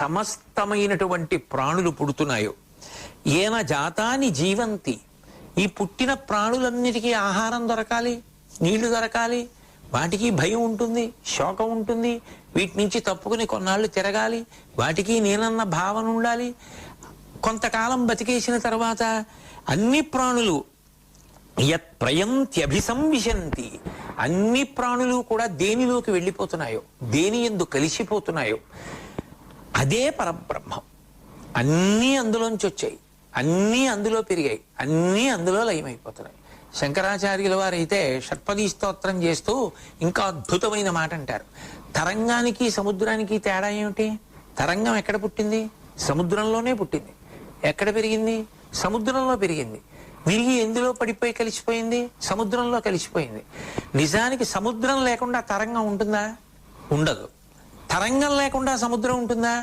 సమస్తమైనటువంటి ప్రాణులు పుడుతున్నాయో. ఏన జాతాని జీవంతి. ఈ పుట్టిన ప్రాణులన్నిటికీ ఆహారం దొరకాలి నీళ్ళు దొరకాలి వాటికి భయం ఉంటుంది శోకం ఉంటుంది వీటి నుంచి తప్పుకుని కొన్నాళ్ళు తిరగాలి వాటికి నేనన్న భావన ఉండాలి. కొంతకాలం బతికేసిన తర్వాత అన్ని ప్రాణులు యత్ ప్రయంత్యభిసంవిశంతి. అన్ని ప్రాణులు కూడా దేనిలోకి వెళ్ళిపోతున్నాయో దేని ఎందు కలిసిపోతున్నాయో. అదే పరబ్రహ్మం. అన్నీ అందులోంచి వచ్చాయి. అన్నీ అందులో పెరిగాయి. అన్నీ అందులో లయమైపోతున్నాయి. శంకరాచార్యుల వారైతే షట్పదీ స్తోత్రం చేస్తూ ఇంకా అద్భుతమైన మాట అంటారు. తరంగానికి సముద్రానికి తేడా ఏమిటి? తరంగం ఎక్కడ పుట్టింది? సముద్రంలోనే పుట్టింది. ఎక్కడ పెరిగింది? సముద్రంలో పెరిగింది. విరిగి ఎందులో పడిపోయి కలిసిపోయింది? సముద్రంలో కలిసిపోయింది. నిజానికి సముద్రం లేకుండా తరంగం ఉంటుందా? ఉండదు. తరంగం లేకుండా సముద్రం ఉంటుందా?